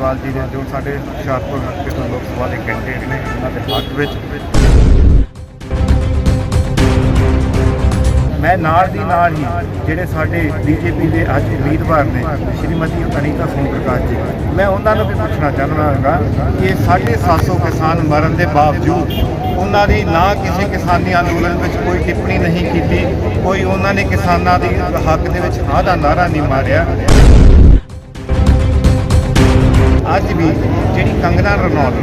ਰਾਜਕੁਮਾਰ ਜੀ ਦੇ ਜੋ ਸਾਡੇ ਹੁਸ਼ਿਆਰਪੁਰ ਹਲਕੇ ਤੋਂ ਲੋਕ ਸਭਾ ਦੇ ਕੈਂਡੀਡੇਟ ਨੇ, ਉਹਨਾਂ ਦੇ ਹੱਕ ਵਿੱਚ। ਮੈਂ ਨਾਲ ਦੀ ਨਾਲ ਹੀ ਜਿਹੜੇ ਸਾਡੇ ਬੀਜੇਪੀ ਦੇ ਅੱਜ ਉਮੀਦਵਾਰ ਨੇ, ਸ਼੍ਰੀਮਤੀ ਅਨੀਤਾ ਸਿੰਘ ਪ੍ਰਕਾਸ਼ ਜੀ, ਮੈਂ ਉਹਨਾਂ ਨੂੰ ਵੀ ਪੁੱਛਣਾ ਚਾਹੁੰਦਾ ਹਾਂ ਕਿ 750 ਕਿਸਾਨ ਮਰਨ ਦੇ ਬਾਵਜੂਦ ਉਹਨਾਂ ਦੀ ਨਾ ਕਿਸੇ ਕਿਸਾਨੀ ਅੰਦੋਲਨ ਵਿੱਚ ਕੋਈ ਟਿੱਪਣੀ ਨਹੀਂ ਕੀਤੀ, ਕੋਈ ਉਹਨਾਂ ਨੇ ਕਿਸਾਨਾਂ ਦੇ ਹੱਕ ਦੇ ਵਿੱਚ ਹਾਂ ਦਾ ਨਾਰਾ ਨਹੀਂ ਮਾਰਿਆ। ਵੀ ਜਿਹੜੀ ਕੰਗਨਾ ਰਣੌਤ,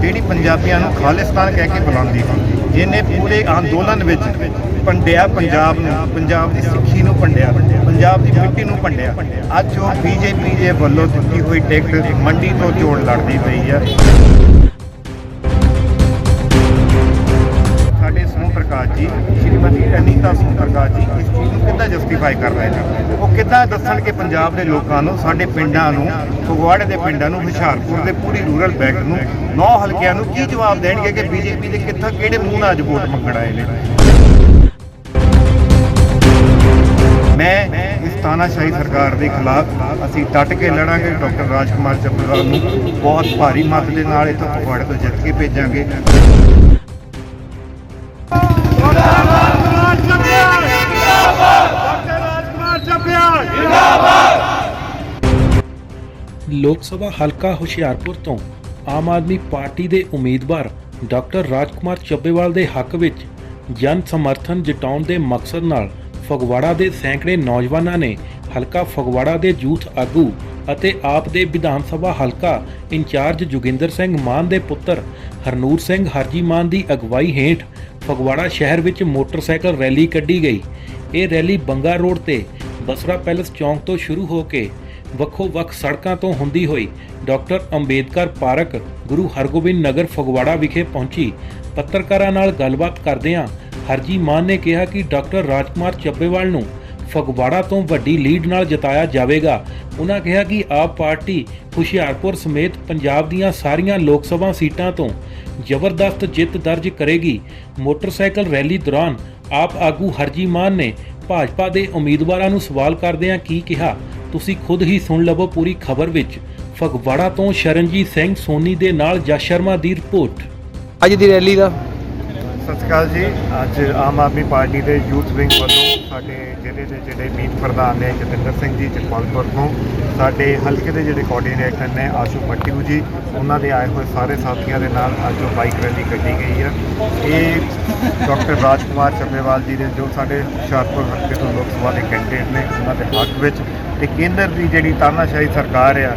ਜਿਹੜੀ ਪੰਜਾਬੀਆਂ ਨੂੰ ਖਾਲਿਸਤਾਨ ਕਹਿ ਕੇ ਬੁਲਾਉਂਦੀ ਜਿਹਨੇ ਪੂਰੇ ਅੰਦੋਲਨ ਵਿੱਚ ਪੰਡਿਆ ਪੰਜਾਬ ਨੂੰ, ਪੰਜਾਬ ਦੀ ਸਿੱਖੀ ਨੂੰ ਪੰਡਿਆ ਪੰਜਾਬ ਦੀ ਮਿੱਟੀ ਨੂੰ ਪੰਡਿਆ ਅੱਜ ਉਹ ਬੀਜੇਪੀ ਦੇ ਵੱਲੋਂ ਦਿੱਤੀ ਹੋਈ ਟਿਕਟ ਮੰਡੀ ਤੋਂ ਚੋਣ ਲੜਦੀ ਪਈ ਹੈ ਸਾਡੇ ਸੋਮ ਪ੍ਰਕਾਸ਼ ਜੀ, ਸ਼੍ਰੀਮਤੀ ਅਨੀਤਾ ਸੋਮ ਪ੍ਰਕਾਸ਼ ਜੀ, ਇਸ ਚੀਜ਼ ਨੂੰ ਕਿੱਦਾਂ ਜਸਟੀਫਾਈ ਕਰ ਰਹੇ ਨੇ? ਉਹ ਕਿੱਦਾਂ ਦੱਸਣ ਕਿ ਪੰਜਾਬ ਦੇ ਲੋਕਾਂ ਨੂੰ, ਸਾਡੇ ਪਿੰਡਾਂ ਨੂੰ, ਫਗਵਾੜੇ ਦੇ ਪਿੰਡਾਂ ਨੂੰ, ਹੁਸ਼ਿਆਰਪੁਰ ਦੇ ਪੂਰੀ ਰੂਰਲ ਬੈਲਟ ਨੂੰ, ਨੌ ਹਲਕਿਆਂ ਨੂੰ ਕੀ ਜਵਾਬ ਦੇਣਗੇ ਕਿ ਬੀਜੇਪੀ ਦੇ ਕਿੱਥੋਂ, ਕਿਹੜੇ ਮੂੰਹ ਨਾਲ ਅੱਜ ਵੋਟ ਮੰਗਣ ਆਏ ਨੇ? ਮੈਂ ਇਸ ਤਾਨਾਸ਼ਾਹੀ ਸਰਕਾਰ ਦੇ ਖਿਲਾਫ ਅਸੀਂ ਡਟ ਕੇ ਲੜਾਂਗੇ, ਡਾਕਟਰ ਰਾਜਕੁਮਾਰ ਚੱਬੇਵਾਲ ਨੂੰ ਬਹੁਤ ਭਾਰੀ ਮਤ ਦੇ ਨਾਲ ਇੱਥੋਂ ਫਗਵਾੜੇ ਤੋਂ ਜਿੱਤ ਕੇ ਭੇਜਾਂਗੇ। ਸਭਾ ਹਲਕਾ ਹੁਸ਼ਿਆਰਪੁਰ ਤੋਂ ਆਮ ਆਦਮੀ ਪਾਰਟੀ ਦੇ ਉਮੀਦਵਾਰ ਡਾਕਟਰ ਰਾਜਕੁਮਾਰ ਚੱਬੇਵਾਲ ਦੇ ਹੱਕ ਵਿੱਚ ਜਨ ਸਮਰਥਨ ਜਟਾਉਣ ਦੇ ਮਕਸਦ ਨਾਲ ਫਗਵਾੜਾ ਦੇ ਸੈਂਕੜੇ ਨੌਜਵਾਨਾਂ ਨੇ ਹਲਕਾ ਫਗਵਾੜਾ ਦੇ ਯੂਥ ਆਗੂ ਅਤੇ ਆਪ ਦੇ ਵਿਧਾਨ ਸਭਾ ਹਲਕਾ ਇੰਚਾਰਜ ਜੋਗਿੰਦਰ ਸਿੰਘ ਮਾਨ ਦੇ ਪੁੱਤਰ ਹਰਨੂਰ ਸਿੰਘ ਹਰਜੀ ਮਾਨ ਦੀ ਅਗਵਾਈ ਹੇਠ ਫਗਵਾੜਾ ਸ਼ਹਿਰ ਵਿੱਚ ਮੋਟਰਸਾਈਕਲ ਰੈਲੀ ਕੱਢੀ ਗਈ। ਇਹ ਰੈਲੀ ਬੰਗਾ ਰੋਡ ਤੇ ਬਸਰਾ ਪੈਲਸ ਚੌਂਕ ਤੋਂ ਸ਼ੁਰੂ ਹੋ ਕੇ ਵੱਖੋ ਵੱਖ ਸੜਕਾਂ ਤੋਂ ਹੁੰਦੀ ਹੋਈ ਡਾਕਟਰ ਅੰਬੇਦਕਰ ਪਾਰਕ ਗੁਰੂ ਹਰਗੋਬਿੰਦ ਨਗਰ ਫਗਵਾੜਾ ਵਿਖੇ ਪਹੁੰਚੀ। ਪੱਤਰਕਾਰਾਂ ਨਾਲ ਗੱਲਬਾਤ ਕਰਦਿਆਂ ਹਰਜੀ ਮਾਨ ਨੇ ਕਿਹਾ ਕਿ ਡਾਕਟਰ ਰਾਜਕੁਮਾਰ ਚੱਬੇਵਾਲ ਨੂੰ ਫਗਵਾੜਾ ਤੋਂ ਵੱਡੀ ਲੀਡ ਨਾਲ ਜਿਤਾਇਆ ਜਾਵੇਗਾ। ਉਹਨਾਂ ਕਿਹਾ ਕਿ ਆਪ ਪਾਰਟੀ ਹੁਸ਼ਿਆਰਪੁਰ ਸਮੇਤ ਪੰਜਾਬ ਦੀਆਂ ਸਾਰੀਆਂ ਲੋਕ ਸਭਾ ਸੀਟਾਂ ਤੋਂ ਜ਼ਬਰਦਸਤ ਜਿੱਤ ਦਰਜ ਕਰੇਗੀ। ਮੋਟਰਸਾਈਕਲ ਰੈਲੀ ਦੌਰਾਨ ਆਪ ਆਗੂ ਹਰਜੀ ਮਾਨ ਨੇ ਭਾਜਪਾ ਦੇ ਉਮੀਦਵਾਰਾਂ ਨੂੰ ਸਵਾਲ ਕਰਦਿਆਂ ਕੀ ਕਿਹਾ? ਤੁਸੀਂ ਖੁਦ ਹੀ ਸੁਣ ਲਵੋ ਪੂਰੀ ਖਬਰ ਵਿੱਚ। ਫਗਵਾੜਾ ਤੋਂ ਸ਼ਰਨਜੀਤ ਸਿੰਘ ਸੋਨੀ ਦੇ ਨਾਲ ਜਸ ਸ਼ਰਮਾ ਦੀ ਰਿਪੋਰਟ। ਅੱਜ ਦੀ ਰੈਲੀ ਦਾ ਸਤਿ ਸ਼੍ਰੀ ਅਕਾਲ ਜੀ। ਅੱਜ ਆਮ ਆਦਮੀ ਪਾਰਟੀ ਦੇ ਯੂਥ ਵਿੰਗ ਵੱਲੋਂ ਸਾਡੇ ਜ਼ਿਲ੍ਹੇ ਦੇ ਜਿਹੜੇ ਮੀਤ ਪ੍ਰਧਾਨ ਨੇ ਜਤਿੰਦਰ ਸਿੰਘ ਜੀ ਜਗਪਾਲਪੁਰ ਤੋਂ ਸਾਡੇ ਹਲਕੇ ਦੇ ਜਿਹੜੇ ਕੋਆਰਡੀਨੇਟਰ ਨੇ ਆਸ਼ੂ ਪੱਟੀੂ ਜੀ, ਉਹਨਾਂ ਦੇ ਆਏ ਹੋਏ ਸਾਰੇ ਸਾਥੀਆਂ ਦੇ ਨਾਲ ਅੱਜ ਉਹ ਬਾਈਕ ਰੈਲੀ ਕੱਢੀ ਗਈ ਆ ਇਹ ਡਾਕਟਰ ਰਾਜਕੁਮਾਰ ਚੱਬੇਵਾਲ ਜੀ ਦੇ ਜੋ ਸਾਡੇ ਹੁਸ਼ਿਆਰਪੁਰ ਹਲਕੇ ਤੋਂ ਲੋਕ ਸਭਾ ਦੇ ਕੈਂਡੀਡੇਟ ਨੇ, ਉਹਨਾਂ ਦੇ ਹੱਕ ਵਿੱਚ ਤੇ ਕੇਂਦਰ ਦੀ ਜਿਹੜੀ ਤਾਨਾਸ਼ਾਹੀ ਸਰਕਾਰ ਆ,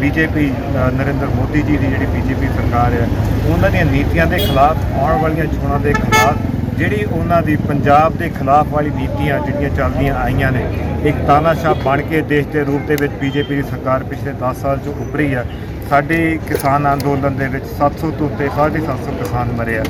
ਬੀਜੇਪੀ ਨਰਿੰਦਰ ਮੋਦੀ ਜੀ ਦੀ ਜਿਹੜੀ ਬੀਜੇਪੀ ਸਰਕਾਰ ਆ, ਉਹਨਾਂ ਦੀਆਂ ਨੀਤੀਆਂ ਦੇ ਖਿਲਾਫ ਆਉਣ ਵਾਲੀਆਂ ਚੋਣਾਂ ਦੇ ਖਿਲਾਫ ਜਿਹੜੀ ਉਹਨਾਂ ਦੀ ਪੰਜਾਬ ਦੇ ਖਿਲਾਫ ਵਾਲੀ ਨੀਤੀਆਂ ਜਿਹੜੀਆਂ ਚੱਲਦੀਆਂ ਆਈਆਂ ਨੇ, ਇੱਕ ਤਾਨਾਸ਼ਾਹ ਬਣ ਕੇ ਦੇਸ਼ ਦੇ ਰੂਪ ਦੇ ਵਿੱਚ ਬੀਜੇਪੀ ਦੀ ਸਰਕਾਰ ਪਿਛਲੇ 10 ਸਾਲ 'ਚ ਉੱਭਰੀ ਆ। ਸਾਡੇ ਕਿਸਾਨ ਅੰਦੋਲਨ ਦੇ ਵਿੱਚ 700 ਤੋਂ ਉੱਤੇ 750 ਕਿਸਾਨ ਮਰੇ ਆ।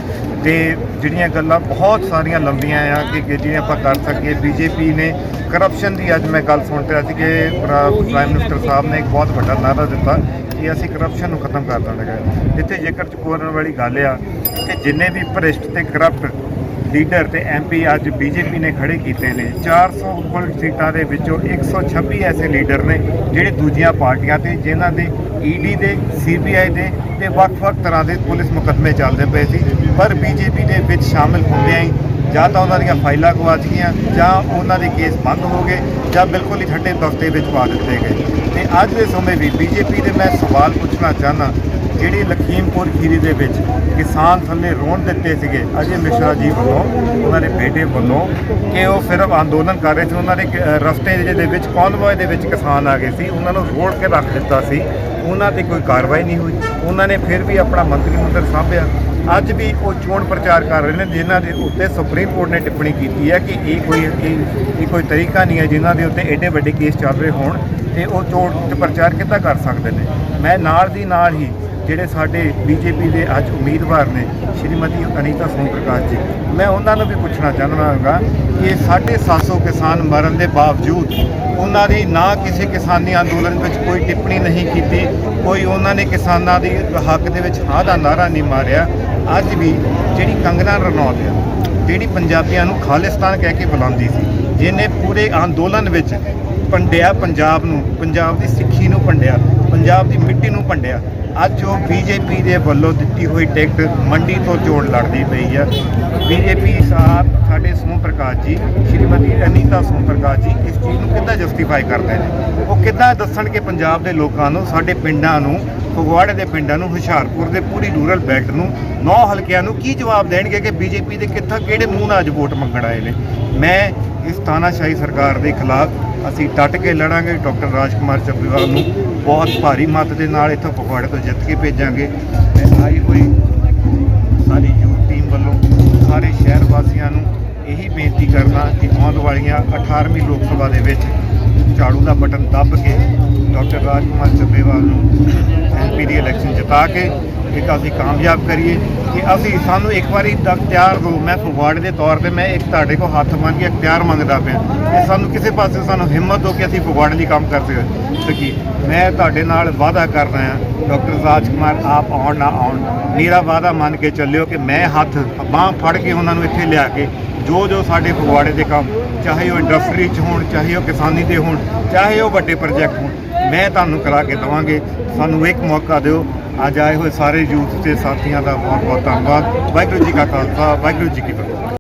ਤੇ ਜਿਹੜੀਆਂ ਗੱਲਾਂ ਬਹੁਤ ਸਾਰੀਆਂ ਲੰਬੀਆਂ ਆ ਕਿ ਕਿ ਜਿਹੜੀਆਂ ਆਪਾਂ ਕਰ ਸਕੀਏ, ਬੀਜੇਪੀ ਨੇ ਕਰਪਸ਼ਨ ਦੀ ਅੱਜ ਮੈਂ ਗੱਲ ਸੁਣ ਰਿਹਾ ਸੀ ਕਿ ਪ੍ਰਾ- ਪ੍ਰਾਈਮ ਮਿਨਿਸਟਰ ਸਾਹਿਬ ਨੇ ਇੱਕ ਬਹੁਤ ਵੱਡਾ ਨਾਅਰਾ ਦਿੱਤਾ ਕਿ ਅਸੀਂ ਕਰਪਸ਼ਨ ਨੂੰ ਖਤਮ ਕਰ ਦਾਂਗੇ ਇੱਥੇ ਜੇਕਰ ਕੋਰਨ ਵਾਲੀ ਗੱਲ ਆ ਕਿ ਜਿੰਨੇ ਵੀ ਭ੍ਰਿਸ਼ਟ ਤੇ ਕਰਪਟ ਲੀਡਰ ਤੇ ਐਮਪੀ ਅੱਜ ਬੀਜੇਪੀ ਨੇ ਖੜੇ ਕੀਤੇ ਨੇ। 400 ਕੁੱਲ ਸੀਟਾਂ ਦੇ ਵਿੱਚੋਂ 126 ਐਸੇ ਲੀਡਰ ਨੇ ਜਿਹੜੇ ਦੂਜੀਆਂ ਪਾਰਟੀਆਂ ਤੇ, ਜਿਨ੍ਹਾਂ ਦੇ ਈਡੀ ਦੇ ਸੀਬੀਆਈ ਦੇ ਤੇ ਵੱਖ-ਵੱਖ ਤਰ੍ਹਾਂ ਦੇ ਪੁਲਿਸ ਮੁਕੱਦਮੇ ਚੱਲਦੇ ਪਏ ਸੀ। ਪਰ ਬੀਜੇਪੀ ਦੇ ਵਿੱਚ ਸ਼ਾਮਿਲ ਹੁੰਦਿਆਂ ਹੀ ਜਾਂ ਤਾਂ ਉਹਨਾਂ ਦੀਆਂ ਫਾਈਲਾਂ ਗਵਾਚ ਗਈਆਂ ਜਾਂ ਉਹਨਾਂ ਦੇ ਕੇਸ ਬੰਦ ਹੋ ਗਏ ਜਾਂ ਬਿਲਕੁਲ ਹੀ ਠੱਡੇ ਦਸਤੇ ਵਿੱਚ ਪਾ ਦਿੱਤੇ ਗਏ। ਤੇ ਅੱਜ ਦੇ ਸਮੇਂ ਵੀ ਬੀਜੇਪੀ ਦੇ ਮੈਂ ਸਵਾਲ ਪੁੱਛਣਾ ਚਾਹਨਾ ਜਿਹੜੀ ਲਖੀਮਪੁਰ ਖੀਰੀ ਦੇ ਵਿੱਚ ਕਿਸਾਨ ਥੱਲੇ ਰੋਣ ਦਿੱਤੇ ਸੀਗੇ, ਅਜੇ ਮਿਸ਼ਰਾ ਜੀ ਵੱਲੋਂ, ਉਹਨਾਂ ਦੇ ਬੇਟੇ ਵੱਲੋਂ, ਕਿ ਉਹ ਸਿਰਫ ਅੰਦੋਲਨ ਕਰ ਰਹੇ ਸੀ। ਉਹਨਾਂ ਦੇ ਰਸਤੇ ਦੇ ਵਿੱਚ, ਕੌਨਵੋਏ ਦੇ ਵਿੱਚ ਕਿਸਾਨ ਆ ਗਏ ਸੀ। ਉਹਨਾਂ ਨੂੰ ਰੋੜ ਕੇ ਰੱਖ ਦਿੱਤਾ ਸੀ। ਉਹਨਾਂ ਤੇ ਕੋਈ ਕਾਰਵਾਈ ਨਹੀਂ ਹੋਈ। ਉਹਨਾਂ ਨੇ ਫਿਰ ਵੀ ਆਪਣਾ ਮੰਤਰੀ ਮੰਡਲ ਸਾਂਭਿਆ। ਅੱਜ ਵੀ ਉਹ ਚੋਣ ਪ੍ਰਚਾਰ ਕਰ ਰਹੇ ਨੇ, ਜਿਨ੍ਹਾਂ ਦੇ ਉੱਤੇ ਸੁਪਰੀਮ ਕੋਰਟ ਨੇ ਟਿੱਪਣੀ ਕੀਤੀ ਹੈ ਕਿ ਇਹ ਕੋਈ ਇਹ ਕੋਈ ਤਰੀਕਾ ਨਹੀਂ ਹੈ ਜਿਨ੍ਹਾਂ ਦੇ ਉੱਤੇ ਐਡੇ ਵੱਡੇ ਕੇਸ ਚੱਲ ਰਹੇ ਹੋਣ, ਤੇ ਉਹ ਚੋਣ ਪ੍ਰਚਾਰ ਕਿੱਦਾਂ ਕਰ ਸਕਦੇ ਨੇ? ਮੈਂ ਨਾਲ ਦੀ ਨਾਲ ਹੀ ਜਿਹੜੇ ਸਾਡੇ ਬੀਜੇਪੀ ਦੇ ਅੱਜ ਉਮੀਦਵਾਰ ਨੇ ਸ਼੍ਰੀਮਤੀ ਅਨੀਤਾ ਸੋਮ ਪ੍ਰਕਾਸ਼ ਜੀ, ਮੈਂ ਉਹਨਾਂ ਨੂੰ ਵੀ ਪੁੱਛਣਾ ਚਾਹੁੰਦਾ ਹਾਂਗਾ ਕਿ 750 ਕਿਸਾਨ ਮਰਨ ਦੇ ਬਾਵਜੂਦ ਉਹਨਾਂ ਦੀ ਨਾ ਕਿਸੇ ਕਿਸਾਨੀ ਅੰਦੋਲਨ ਵਿੱਚ ਕੋਈ ਟਿੱਪਣੀ ਨਹੀਂ ਕੀਤੀ, ਕੋਈ ਉਹਨਾਂ ਨੇ ਕਿਸਾਨਾਂ ਦੀ ਹੱਕ ਦੇ ਵਿੱਚ ਹਾਂ ਦਾ ਨਾਰਾ ਨਹੀਂ ਮਾਰਿਆ, ਅੱਜ ਵੀ ਜਿਹੜੀ ਕੰਗਨਾ ਰਣੌਤ ਆ, ਜਿਹੜੀ ਪੰਜਾਬੀਆਂ ਨੂੰ ਖਾਲਿਸਤਾਨ ਕਹਿ ਕੇ ਬੁਲਾਉਂਦੀ ਸੀ, ਜਿਹਨੇ ਪੂਰੇ ਅੰਦੋਲਨ ਵਿੱਚ ਪੰਡਿਆ ਪੰਜਾਬ ਨੂੰ, ਪੰਜਾਬ ਦੀ ਸਿੱਖੀ ਨੂੰ ਪੰਡਿਆ ਪੰਜਾਬ ਦੀ ਮਿੱਟੀ ਨੂੰ ਪੰਡਿਆ ਅੱਜ ਉਹ ਬੀਜੇਪੀ ਦੇ ਵੱਲੋਂ ਦਿੱਤੀ ਹੋਈ ਟਿਕਟ ਮੰਡੀ ਤੋਂ ਚੋਣ ਲੜਦੀ ਪਈ ਆ। ਬੀਜੇਪੀ ਸਾਹਿਬ, ਸਾਡੇ ਸੋਮ ਪ੍ਰਕਾਸ਼ ਜੀ, ਸ਼੍ਰੀਮਤੀ ਅਨੀਤਾ ਸੋਮ ਪ੍ਰਕਾਸ਼ ਜੀ, ਇਸ ਚੀਜ਼ ਨੂੰ ਕਿੱਦਾਂ ਜਸਟੀਫਾਈ ਕਰਦੇ ਨੇ? ਉਹ ਕਿੱਦਾਂ ਦੱਸਣਗੇ ਪੰਜਾਬ ਦੇ ਲੋਕਾਂ ਨੂੰ, ਸਾਡੇ ਪਿੰਡਾਂ ਨੂੰ, ਫਗਵਾੜੇ ਦੇ ਪਿੰਡਾਂ ਨੂੰ, ਹੁਸ਼ਿਆਰਪੁਰ ਦੇ ਪੂਰੀ ਰੂਰਲ ਬੈਲਟ ਨੂੰ? ਨੌ ਹਲਕਿਆਂ ਨੂੰ ਕੀ ਜਵਾਬ ਦੇਣਗੇ ਕਿ ਬੀਜੇਪੀ ਦੇ ਕਿੱਥਾ, ਕਿਹੜੇ ਮੂੰਹ ਨਾਲ ਅੱਜ ਵੋਟ ਮੰਗਣ ਆਏ ਨੇ? ਮੈਂ ਇਸ ਤਾਨਾਸ਼ਾਹੀ ਸਰਕਾਰ ਦੇ ਖਿਲਾਫ ਅਸੀਂ ਡਟ ਕੇ ਲੜਾਂਗੇ ਡਾਕਟਰ ਰਾਜਕੁਮਾਰ ਚੱਬੀਵਾਲ ਨੂੰ। ਬਹੁਤ ਭਾਰੀ ਮਤ ਦੇ ਨਾਲ ਇੱਥੋਂ ਫਗਵਾੜੇ ਤੋਂ ਜਿੱਤ ਕੇ ਭੇਜਾਂਗੇ। ਮੈਂ ਆਈ ਹੋਈ ਸਾਡੀ ਯੂਥ ਟੀਮ ਵੱਲੋਂ ਸਾਰੇ ਸ਼ਹਿਰ ਵਾਸੀਆਂ ਨੂੰ ਇਹੀ ਬੇਨਤੀ ਕਰਨਾ ਕਿ ਆਉਣ ਵਾਲੀਆਂ 18ਵੀਂ ਲੋਕ ਸਭਾ ਦੇ ਵਿੱਚ ਝਾੜੂ ਦਾ ਬਟਨ ਦੱਬ ਕੇ ਡਾਕਟਰ ਰਾਜਕੁਮਾਰ ਚੱਬੇਵਾਲ ਨੂੰ ਐਮਪੀ ਦੀ ਇਲੈਕਸ਼ਨ ਜਿਤਾ ਕੇ ਇੱਕ ਅਸੀਂ ਕਾਮਯਾਬ ਕਰੀਏ ਕਿ ਅਸੀਂ ਸਾਨੂੰ ਇੱਕ ਵਾਰੀ ਦਾ ਇਖਤਿਆਰ ਦਿਓ ਮੈਂ ਫਗਵਾੜੇ ਦੇ ਤੌਰ ਤੇ ਮੈਂ ਇੱਕ ਤੁਹਾਡੇ ਕੋਲ ਹੱਥ ਮੰਗ ਕੇ ਇਖਤਿਆਰ ਮੰਗਦਾ ਪਿਆ ਕਿ ਸਾਨੂੰ ਕਿਸੇ ਪਾਸੇ ਸਾਨੂੰ ਹਿੰਮਤ ਹੋ ਕਿ ਅਸੀਂ ਫਗਵਾੜੇ ਲਈ ਕੰਮ ਕਰ ਸਕ- ਸਕੀਏ ਮੈਂ ਤੁਹਾਡੇ ਨਾਲ ਵਾਅਦਾ ਕਰਦਾ ਹਾਂ ਡਾਕਟਰ ਰਾਜ ਕੁਮਾਰ ਆਪ ਆਉਣ ਨਾ ਆਉਣ, ਮੇਰਾ ਵਾਅਦਾ ਮੰਨ ਕੇ ਚੱਲਿਓ ਕਿ ਮੈਂ ਹੱਥ ਬਾਂਹ ਫੜ ਕੇ ਉਹਨਾਂ ਨੂੰ ਇੱਥੇ ਲਿਆ ਕੇ ਜੋ ਜੋ ਸਾਡੇ ਫਗਵਾੜੇ ਦੇ ਕੰਮ, ਚਾਹੇ ਉਹ ਇੰਡਸਟਰੀ 'ਚ ਹੋਣ, ਚਾਹੇ ਉਹ ਕਿਸਾਨੀ ਦੇ ਹੋਣ, ਚਾਹੇ ਉਹ ਵੱਡੇ ਪ੍ਰੋਜੈਕਟ ਹੋਣ ਮੈਂ ਤੁਹਾਨੂੰ ਕਰਾ ਕੇ ਦਵਾਂਗੇ। ਸਾਨੂੰ ਇੱਕ ਮੌਕਾ ਦਿਓ। ਅੱਜ ਆਏ ਹੋਏ ਸਾਰੇ ਯੂਥ ਤੇ ਸਾਥੀਆਂ ਦਾ ਬਹੁਤ ਬਹੁਤ ਧੰਨਵਾਦ। ਵਾਹਿਗੁਰੂ ਜੀ ਕਾ ਖਾਲਸਾ, ਵਾਹਿਗੁਰੂ ਜੀ ਕੀ ਫਤਿਹ।